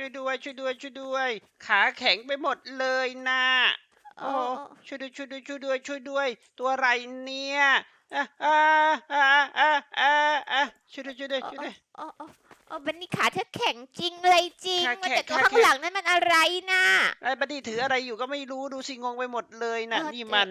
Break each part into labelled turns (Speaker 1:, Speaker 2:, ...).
Speaker 1: ช่วยด้วยช่วยด้วยช่วยด้วย ขาแข็งไปหมดเลยนะโอ้ช่วยด้วยช่วยด้วยช่วยด้วยช่วยด้วย ตัวอะไรเนี่ยอะอ่าอ่าอ่าอ่าอ่าช่วยด้วยช่วยด้วยช่วยด้วย
Speaker 2: โอ้โอ้โอ้บันนี่ขาเธอแข็งจริงเลยจริง
Speaker 1: ขา
Speaker 2: ว่า
Speaker 1: แข็ง
Speaker 2: แต่ตัว
Speaker 1: ขา
Speaker 2: ข้าง
Speaker 1: แข็ง
Speaker 2: หลังนั้นมันอะไรนะ
Speaker 1: ไอ้บัดดี้ถืออะไรอยู่ก็ไม่รู้ดูสิงงไปหมดเลยนะ
Speaker 2: เออ
Speaker 1: นี่
Speaker 2: เออ
Speaker 1: มัน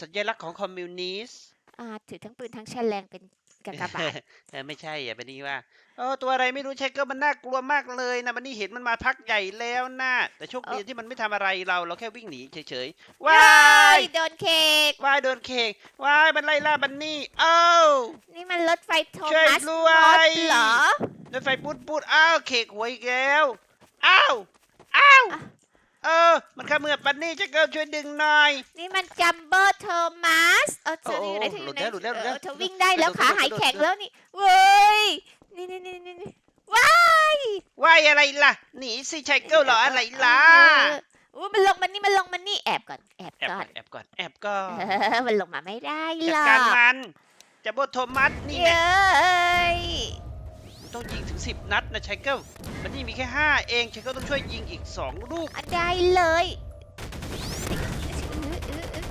Speaker 1: สัญลักษณ์ของคอมมิวนิสต์
Speaker 2: อ่าถือทั้งปืนทั้งแฉลงเป็น กากบาท
Speaker 1: เออไม่ใช่อะบันนี่ว่าเออตัวอะไรไม่รู้ใช่ก็มันน่ากลัวมากเลยนะบันนี่เห็นมันมาพักใหญ่แล้วนะแต่โชคดี
Speaker 2: เออ
Speaker 1: ที่มันไม่ทำอะไรเราเราแค่วิ่งหนีเฉยๆ
Speaker 2: ว้า
Speaker 1: ว้าย
Speaker 2: ยโดนเคก
Speaker 1: ว้ายโดนเคกว้ายมันไล่ล่าบันนี่เอ้า
Speaker 2: นี่มันรถไฟโท
Speaker 1: ช่วย
Speaker 2: มัส
Speaker 1: ด้
Speaker 2: ม
Speaker 1: ว
Speaker 2: อยสเหรอ
Speaker 1: รถไฟปูดปูดอ้าวเคกหัวอีกแล้วอ้าวอ้าว
Speaker 2: อะ
Speaker 1: เออ มันขมือบบันนี่จะเกิลช่วยดึงหน่อย
Speaker 2: นี่มันจัมโบ้โทมัสเออเธอ
Speaker 1: โอ้
Speaker 2: อยู่ไหน
Speaker 1: โอ้
Speaker 2: เธออยู่ไหน
Speaker 1: หลุดแล้วหลุดแล้วหลุดแล้ว
Speaker 2: เออเธอวิ่งได้แล้ว
Speaker 1: กระโดด
Speaker 2: ขาหาย
Speaker 1: กระโดด
Speaker 2: แข็ง
Speaker 1: กระโดด
Speaker 2: แล้วนี่เว้ยนี่นี่นี่นี่นี่ว้าย
Speaker 1: ว่ายอะไรล่ะหนีสิชายเกิลเหรออะไรล่ะ
Speaker 2: เอออู้มันลงมันนี่มันลงมันนี่แอบก่อนแอบ
Speaker 1: แอบ
Speaker 2: ก่
Speaker 1: ก่
Speaker 2: อ
Speaker 1: อนนแอบก่อนแอบก่อน
Speaker 2: เออมันลงมาไม่ได้ห
Speaker 1: จั
Speaker 2: ร
Speaker 1: ด
Speaker 2: อก
Speaker 1: การมันจะโบโทมัสนี่
Speaker 2: เย
Speaker 1: นะ้
Speaker 2: ย
Speaker 1: ต้องยิงถึงสิบนัดนะชายเกิลมันนี่มีแค่ห้าเองชายเกิลต้องช่วยยิงอีกสองลูก
Speaker 2: อะได้เลย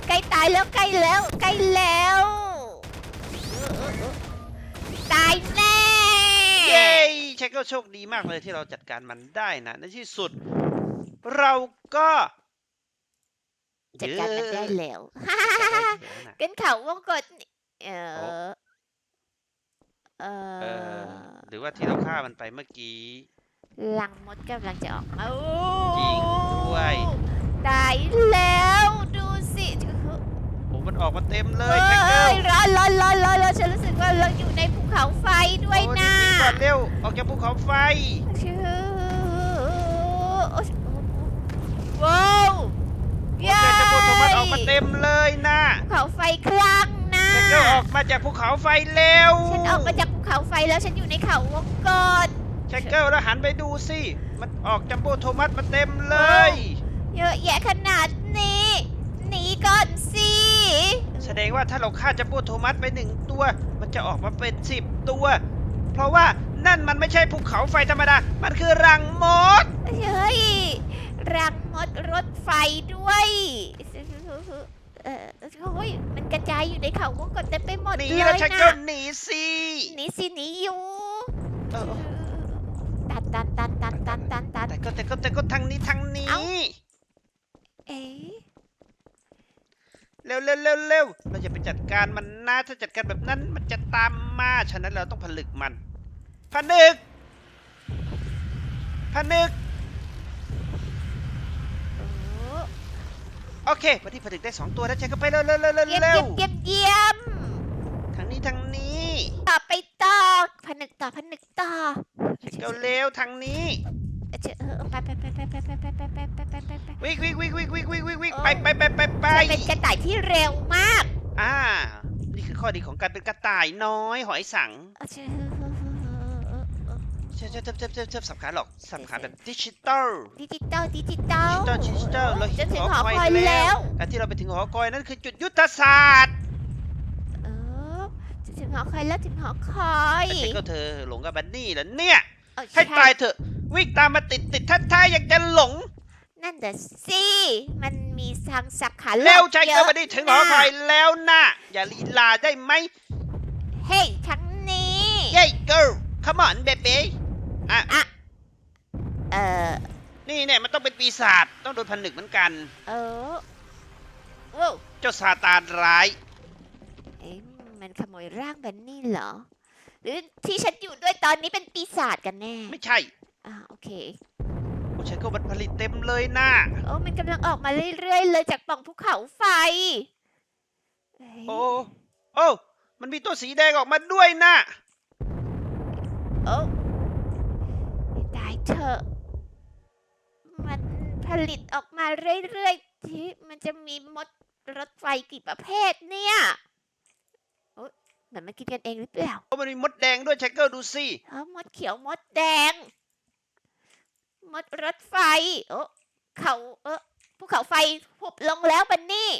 Speaker 2: ใกล้ตายแล้วใกล้แล้วใกล้แล้วตายแน่
Speaker 1: เย้ชายเกิลโชคดีมากเลยที่เราจัดการมันได้นะ ในที่สุด เราก็
Speaker 2: จัดการมันได้แล้ว
Speaker 1: จัดการได้แล้วนะ
Speaker 2: กันเขาวงกดนี่เอ
Speaker 1: โอ้
Speaker 2: อเอ
Speaker 1: เออ
Speaker 2: อ
Speaker 1: ห รือว่าที่เราฆ่ามันไปเมื่อกี้
Speaker 2: ลังมดกำลังจะออกมาโอ้
Speaker 1: จริงด้วย
Speaker 2: ตายแล้วดูสิ
Speaker 1: โอ้มันออกมาเต็มเล
Speaker 2: เฮ้
Speaker 1: ย
Speaker 2: ย
Speaker 1: ชายเกิล
Speaker 2: ร้อนร้อนร้อนร้อนร้อนฉันรู้สึกว่าเราอยู่ในภูเขาไฟด้วย
Speaker 1: โอ้
Speaker 2: นะ
Speaker 1: รีบๆก่อนเร็วออกจากภูเขาไฟ
Speaker 2: ชื่อว้าว
Speaker 1: โอ้เจอเจะโบโทมัสออกมาเต็มเลยนะ
Speaker 2: ภูเขาไฟคลั่งนะ
Speaker 1: ชายเกิลออกมาจากภูเขาไฟเร็ว
Speaker 2: ฉันออกมาจากภู เขาไฟแล้วฉันอยู่ในเขาวงกต
Speaker 1: ชายเกิลแล้วหันไปดูสิ มันออกจัมโบ้โทมัสมาเต็มเลย
Speaker 2: เยอะแยะขนาดนี้หนีก่อนสิ
Speaker 1: แสดงว่าถ้าเราฆ่าจัมโบ้โทมัสไปหนึ่งตัว มันจะออกมาเป็นสิบตัว เพราะว่านั่นมันไม่ใช่ภูเขาไฟธรรมดา มันคือรังมด
Speaker 2: เฮ้ย รังมดรถไฟด้วย เออโอ้ยมันกระจายอยู่ในเขาวงกตเต็มไปหมด
Speaker 1: หนี
Speaker 2: เลย
Speaker 1: แล้วชายเกิล
Speaker 2: นะ
Speaker 1: หนีสิ
Speaker 2: หนีสิหนีอยู่
Speaker 1: เออ
Speaker 2: ตันตันตันตันตันตันตัน
Speaker 1: แต่ก็แต่ก็แต่ก็ทางนี้ทางนี้
Speaker 2: เอ้า เอ๊ะ
Speaker 1: เร็วเร็วเร็วเร็วเราจะไปจัดการมันนะถ้าจัดการแบบนั้นมันจะตามมาฉะนั้นเราต้องผลึกมันผนึกผนึก
Speaker 2: โอ้
Speaker 1: โอเควันที่ผลึกได้สองตัวแล้วใช้ก็ไปเร็วเร็วเร็วเร็ว
Speaker 2: เยี่ยม
Speaker 1: เร็ว
Speaker 2: เยี่ยมเยี่ยม
Speaker 1: ทางนี้ทางนี้
Speaker 2: ต่อไปต่อผนึกต่อผนึกต่อ
Speaker 1: เร็วเร็วทางนี้
Speaker 2: เจอเออไปไปไปไปไปไปไปไปไปไปไปไปไป
Speaker 1: วิ่งวิ่งวิ่งวิ่งวิ่งวิ่งวิ่งวิ่ง
Speaker 2: โอ้
Speaker 1: ไปไปไปไปไป
Speaker 2: จะเป็นกระต่ายที่เร็วมาก
Speaker 1: อ่า นี่คือข้อดีของการเป็นกระต่ายน้อยหอยสัง
Speaker 2: เชิ
Speaker 1: บเชิบเชิบเชิบเชิบเชิบสับขาหรอกสับขาแบบดิจิตอล
Speaker 2: ดิจิตอลดิจิตอ
Speaker 1: ดิ
Speaker 2: ล
Speaker 1: จิตอลดิจิตอลเรา
Speaker 2: จะ
Speaker 1: เห็น
Speaker 2: ถึง
Speaker 1: ห
Speaker 2: ห
Speaker 1: อ
Speaker 2: อ
Speaker 1: คอย
Speaker 2: คอย
Speaker 1: แล้
Speaker 2: แล้วว
Speaker 1: การที่เราไปถึงหอคอยนั่นคือจุดยุทธศาสตร์
Speaker 2: เออจะถึงหอคอยแล้วถึงหอคอย
Speaker 1: แต่ฉันก็เธอหลงกับบันนี่แล้วเนี่ย
Speaker 2: เออ
Speaker 1: ให้ตายเถอะวิ่งตามมาติดติดท่าทายอยากจะหลง
Speaker 2: นั่นแต่สิมันมีทางสับขา
Speaker 1: เร็ว
Speaker 2: หลอก
Speaker 1: ใจ
Speaker 2: เก็อะ
Speaker 1: บันนี่ถึงหอคอยแล้วนะอย่าลีลาได้ไหม
Speaker 2: เฮ้ยทั้งนี้
Speaker 1: เย้ girl come on baby
Speaker 2: เออ
Speaker 1: นี่เนี่ยมันต้องเป็นปีศาจต้องโดนผนึกเหมือนกัน
Speaker 2: เออว้าว
Speaker 1: เจ้าซาตานร้าย
Speaker 2: เอ๊ะมันขโมยร่างแบนนี่เหรอ หรือที่ฉันอยู่ด้วยตอนนี้เป็นปีศาจกันแน่
Speaker 1: ไม่ใช่
Speaker 2: อ่าโอเค
Speaker 1: โอ้ฉันก็มันผลิตเต็มเลยนะ
Speaker 2: โอ้มันกำลังออกมาเรื่อยๆเลยจากปล่องภูเขาไฟเอ้ย
Speaker 1: โอ้โอ้มันมีตัวสีแดงออกมาด้วยนะ
Speaker 2: โอ้ตาย เถอะ มันผลิตออกมาเรื่อยๆ ที่มันจะมีมดรถไฟกี่ประเภทเนี่ยโอ้ยเหมือนมันกินกันเองหรือเปล่า
Speaker 1: โอ้มันมีมดแดงด้วยเช็คเกอร์ดูสิ
Speaker 2: เอ้ามดเขียวมดแดง มดรถไฟ โอ้เขาเออภูเขาไฟหุบลงแล้วบันนี่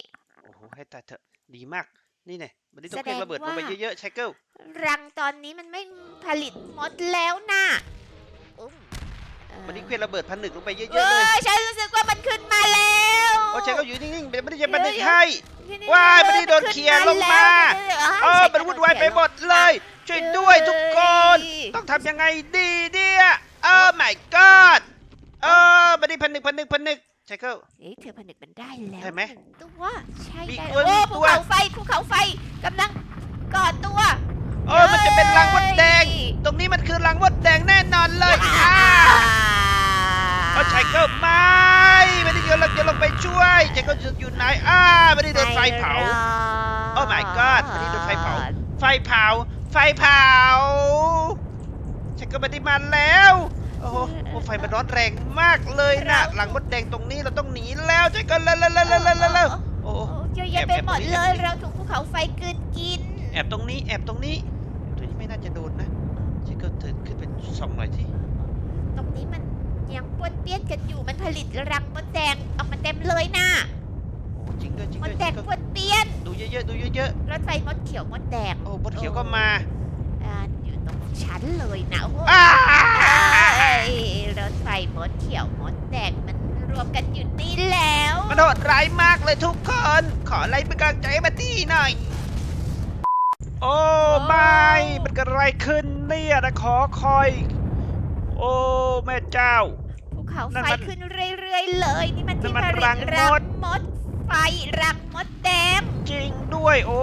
Speaker 1: โอ้โห ให้ตายเถอะ ดีมาก นี่เนี่ยวันนี้ต้อง
Speaker 2: แสด
Speaker 1: เพ่ง
Speaker 2: ง
Speaker 1: ระเบิดลงไป
Speaker 2: ว่า
Speaker 1: เยอะๆเช็คเกอร์
Speaker 2: รังตอนนี้มันไม่ผลิตมดแล้วนะอุ้มเอ
Speaker 1: วันนี้เคลื่อนระเบิดผนึกลงไปเยอะๆ
Speaker 2: เอ
Speaker 1: เลย
Speaker 2: อฉันรู้สึกว่ามันขึ้นมาแล้ว
Speaker 1: โอ้ใช่ก็อยู่นิ่งๆไม่ได้จะผนึก
Speaker 2: เดี๋ยว
Speaker 1: ให้ ว้ายมันนี่โดนเขี่ยลงมา เออมันวุ่นวายไปหมดเลย ช่วยด้วยทุกคน ต้องทำยังไงดีเนี่ยเออ my god เออมันนี่ผนึกผนึกผนึกใช่ก็
Speaker 2: เอ้ยเธอผนึกมันได้แล้ว
Speaker 1: ใช่ไหม
Speaker 2: นึ่งตัวใช่
Speaker 1: มี
Speaker 2: ได้
Speaker 1: ตัว
Speaker 2: โอ้
Speaker 1: มี
Speaker 2: ภู
Speaker 1: ตัว
Speaker 2: เขาไฟภูเขาไฟกำลังก่อตัว
Speaker 1: เออมันจะเป็นรังมดแดง
Speaker 2: เฮ้ย
Speaker 1: ตรงนี้มันคือรังมดแดงแน่นอนเลยอ่า เอาใช่ก็ไม่ไม่ได้กำลังจะลงไปช่วยใช่ก็อยู่ไหนอ่าไม่ได้โดนไฟเผาโอ้ my god วันนี้โดนไฟเผา ไฟเผา ไฟเผาฉันก็ไม่ได้มาแล้วโอ้โหโอ้ไฟมันร้อนแรงมากเลยนะหลังมดแดงตรงนี้เราต้องหนีแล้วฉันก็เร็วเร็วเร็วเร็วเร็วเร็วเร็วโอ้โห
Speaker 2: โอ้เยอะแยะไปหมดเลยเราถูกภูเขาไฟกลืนกิน
Speaker 1: แอบตรงนี้แอบตรงนี้ตัวนี้ไม่น่าจะโดนนะฉันก็เถินขึ้นไปส่องหน่อยที่
Speaker 2: ตรงนี้มันยังป้ วนเปี้ยนกันอยู่มันผลิตรังมดแดงออกมาเต็มเลยนะ
Speaker 1: โอ้จริงด้วยจริง
Speaker 2: ม
Speaker 1: ด้
Speaker 2: ด
Speaker 1: วย
Speaker 2: แดง
Speaker 1: ฉันก็
Speaker 2: ป้วนเปี้ยน
Speaker 1: ดูเยอะๆดูเยอะ
Speaker 2: รถไฟมดเขียวมดแดง
Speaker 1: ๆโอ้บดเขียวก็มา
Speaker 2: อ่าอยู่ตรงชั้นเลยนะโอ้โห
Speaker 1: อ้า
Speaker 2: เอ้ยรถไฟมดเขียวมดแดงมันรวมกันอยู่นี่แล้ว
Speaker 1: มันโหดร้ายมากเลยทุกคน ขออะไรเป็นกำลังใจให้มาตี้หน่อย โอ้ไม่มันเกิดอะไรขึ้นเนี่ยนะขอคอย โอ้แม่เจ้า
Speaker 2: ภู เขา
Speaker 1: นั่น
Speaker 2: ไฟ
Speaker 1: มัน
Speaker 2: ขึ้นเรื่อยๆเลย นี่มัน
Speaker 1: นั่
Speaker 2: ที่
Speaker 1: นมัน
Speaker 2: ผลิ
Speaker 1: รั
Speaker 2: ต
Speaker 1: ง
Speaker 2: รั
Speaker 1: ม
Speaker 2: ง
Speaker 1: ด
Speaker 2: มดไฟรังมดแดง
Speaker 1: จริงด้วย โอ้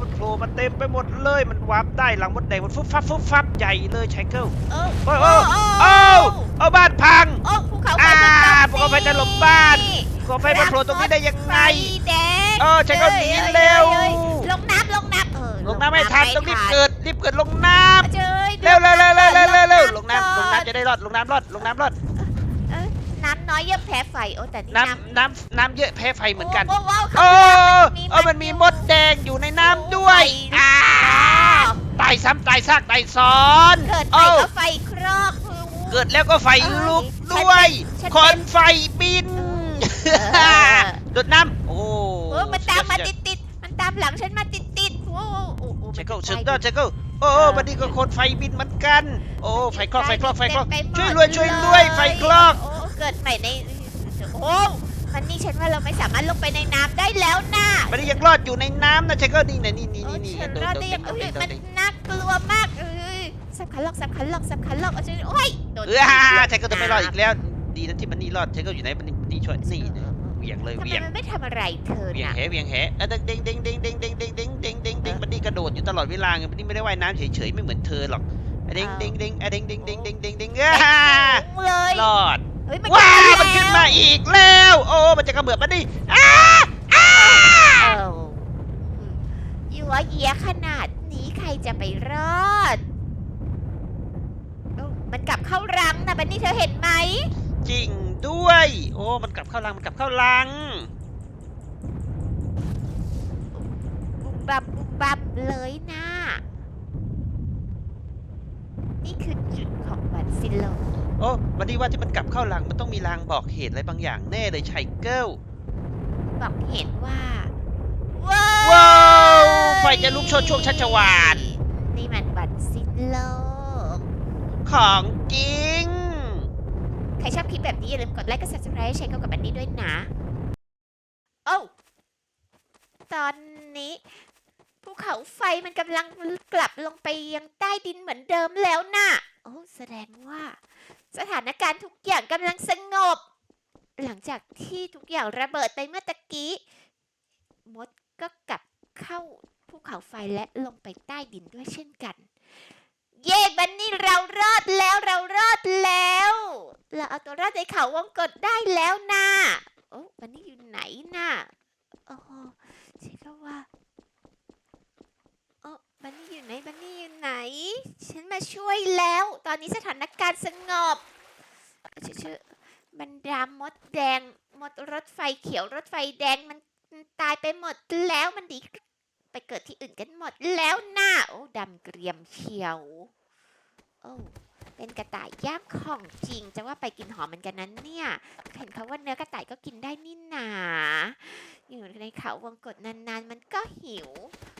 Speaker 1: มันโผล่มาเต็มไปหมดเลยมันวาร์ปได้หลังมดแดงมันฟุบฟับฟุบฟับใหญ่เลยไชเกิล
Speaker 2: เออ
Speaker 1: โอ้โอ้โอ้เอาบ้านพัง
Speaker 2: โอ้ภูเขาไฟ
Speaker 1: อ่า
Speaker 2: มันตก
Speaker 1: ภูเขาไฟถล่มบ้าน ขอไฟมาโผล่ตรงนี้ได้ยังไง
Speaker 2: ไฟแดง
Speaker 1: เออไชเกิลหนีเร็ว
Speaker 2: อ้ยลงน้ำลงน้ำเออ
Speaker 1: ลงน้ำไม่ทันต้องรีบเกิดรีบเกิดลงน้
Speaker 2: เจ้ยำ
Speaker 1: เร็วเร็วเร็วเร็วเร็วเร็วเร็วลงน้ำลง
Speaker 2: ก่อ
Speaker 1: น้ำจะได้รอดลงน้ำรอดลงน้ำรอด
Speaker 2: เอ้ย น้ำน้อยเยอะแพ้ไฟโอ้แต่นี่
Speaker 1: น้
Speaker 2: น้ำำ
Speaker 1: น้ำน้ำเยอะแพ้ไฟเหมือนกัน
Speaker 2: โอ้ว้าว
Speaker 1: โอ้
Speaker 2: ข้างล่าง
Speaker 1: เออมันมีมดแดงอยู่ในน้ำด้วยอ่าตายซ้ำตายซากตายซ้อน
Speaker 2: เกิดไฟ
Speaker 1: โอ้
Speaker 2: ก็ไฟครอก
Speaker 1: เกิดแล้วก็ไฟลุก
Speaker 2: เอ้ย
Speaker 1: ด้วย
Speaker 2: ฉันเป็น
Speaker 1: ควันไฟบิน
Speaker 2: เออ
Speaker 1: โดดน้ำโอ้
Speaker 2: โอ้มันตามมา
Speaker 1: สุ
Speaker 2: ติ
Speaker 1: ยอ
Speaker 2: ดติดๆมันตามหลังฉันมาติดติดๆโอ้โหโอ้โห
Speaker 1: เชคเกิล
Speaker 2: มัน
Speaker 1: สุด
Speaker 2: จะ
Speaker 1: ยอดเชคเกิลโอ้โอ้บันนี้ก็โคนไฟบินเหมือนกัน โอ้ไฟคลอกไฟคลอกไฟคลอก
Speaker 2: เต็มไปหมด
Speaker 1: ช่วยรวยช่วยรวยไฟคลอก
Speaker 2: โอ้ เกิดใหม่ใน โอ้มันนี่ฉันว่าเราไม่สามารถลงไปในน้ำได้แล้วนะ
Speaker 1: บันนี้ยังรอดอยู่ในน้ำนะเชคเกิลนี่นะนี่นี่
Speaker 2: โอ้
Speaker 1: นี่นี่
Speaker 2: ฉัน
Speaker 1: โดด
Speaker 2: รอด
Speaker 1: โดด
Speaker 2: ได้ยัง
Speaker 1: โด
Speaker 2: เอ้
Speaker 1: ด
Speaker 2: ย
Speaker 1: โด
Speaker 2: มั
Speaker 1: ด
Speaker 2: น
Speaker 1: โดด
Speaker 2: น่ากลัวมากเอ้ยสำคัญหลอกสำคัญหลอกสำคัญหลอกเอาฉันโอ้ยโดน
Speaker 1: เออเชคเกิลจะไม่รอดอีกแล้ว ดีนะที่มันนี่รอดเชคเกิลอยู่ไหนมันนี่นี่ช่วยนี่เหวี่ยงเลย
Speaker 2: ทำ
Speaker 1: เห
Speaker 2: ไม
Speaker 1: วี่ยง
Speaker 2: มันไม่ทำอะไรเธอ
Speaker 1: เหวี่ยง
Speaker 2: น่ะ
Speaker 1: แหเหวี่ยงแหเออเด้งเด้งเด้งเด้งเด้งเด้งเด้งเด้งเด้งเด้งเด้งมันนี่กระโดดอยู่ตลอดเวลาไงมันนี่ไม่ได้ว่ายน้ำเฉยๆไม่เหมือนเธอหรอกอะเด้งเด้งเด้งอะเด้งเด้งเด้งเด้งเด้งเด้งเอ้
Speaker 2: เด็กาสูง เลย
Speaker 1: รอด
Speaker 2: เฮ้ยมัน
Speaker 1: ว้า
Speaker 2: ขึ้
Speaker 1: มันขึ้นมาอีกแล้ว โอ้ มันจะกระเบิดมาดิอ้าอ้า
Speaker 2: เอ้ายัวเยียขนาดนี้ใครจะไปรอดเอ้ามันกลับเข้ารังนะบันนี่เธอเห็นไหม
Speaker 1: จริงด้วย โอ้ มันกลับเข้ารัง มันกลับเข้ารัง
Speaker 2: บุมบับบุมบับเลยนะนี่คือจุดของวันซิ โล
Speaker 1: โอ้วันนี้ว่าที่มันกลับเข้ารังมันต้องมีรางบอกเหตุอะไรบางอย่างแน่เลยไชเกิล
Speaker 2: บอกเห็นว่า
Speaker 1: ว้าวไฟจะลุกโชนช่วงชัชวาน
Speaker 2: นี่มันวันสิ้นโลก
Speaker 1: ของจริง
Speaker 2: ใครชอบคลิปแบบนี้อย่าลืมกดไลค์กด subscribe ให้เชนกับบันนี้ด้วยนะ โอ้าตอนนี้ภูเขาไฟมันกำลังกลับลงไปยังใต้ดินเหมือนเดิมแล้วน่ะ โอ้ แสดงว่า สถานการณ์ทุกอย่างกำลังสงบ หลังจากที่ทุกอย่างระเบิดไปเมื่อตะกี้มดก็กลับเข้าภูเขาไฟและลงไปใต้ดินด้วยเช่นกัน เย้บันนี่เรารอดแล้วเรารอดแล้ว เราเอาตัวรอดในเขาวงกดได้แล้วนะโอ้บันนี่อยู่ไหนน่ะโอ้โหฉันก็ว่าโอ้บันนี่อยู่ไหนบันนี่ ฉันมาช่วยแล้ว ตอนนี้สถานการณ์สงบชื่อชื่อบรรดามดแดง มดรถไฟเขียวรถไฟแดงมันตายไปหมดแล้วมันดีไปเกิดที่อื่นกันหมดแล้วน่าโอ้ดำเกรียมเชียว โอ้เป็นกระต่ายย่างของจริง จะว่าไปกินหอมเหมือนกันนั้นเนี่ย เห็นเขาว่าเนื้อกระต่ายก็กินได้นี่นา อยู่ในเขาวงกฏนานๆ มันก็หิว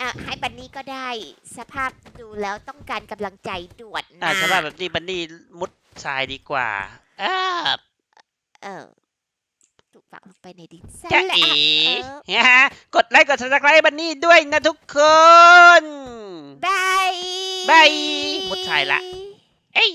Speaker 2: อะให้บันนี่ก็ได้ สภาพดูแล้วต้องการกำลังใจด่วน
Speaker 1: อ่า
Speaker 2: นะ
Speaker 1: สภาพแบบนี้บันนี่มุดทรายดีกว่าอ้า
Speaker 2: เออถูกฝังลงไปในดินซะ
Speaker 1: จะ
Speaker 2: แล้ว
Speaker 1: เอ๋
Speaker 2: เออ
Speaker 1: ฮะกดไลค์กด subscribe บันนี่ด้วยนะทุกคน
Speaker 2: บาย
Speaker 1: บายมุดทรายละ เอ้ย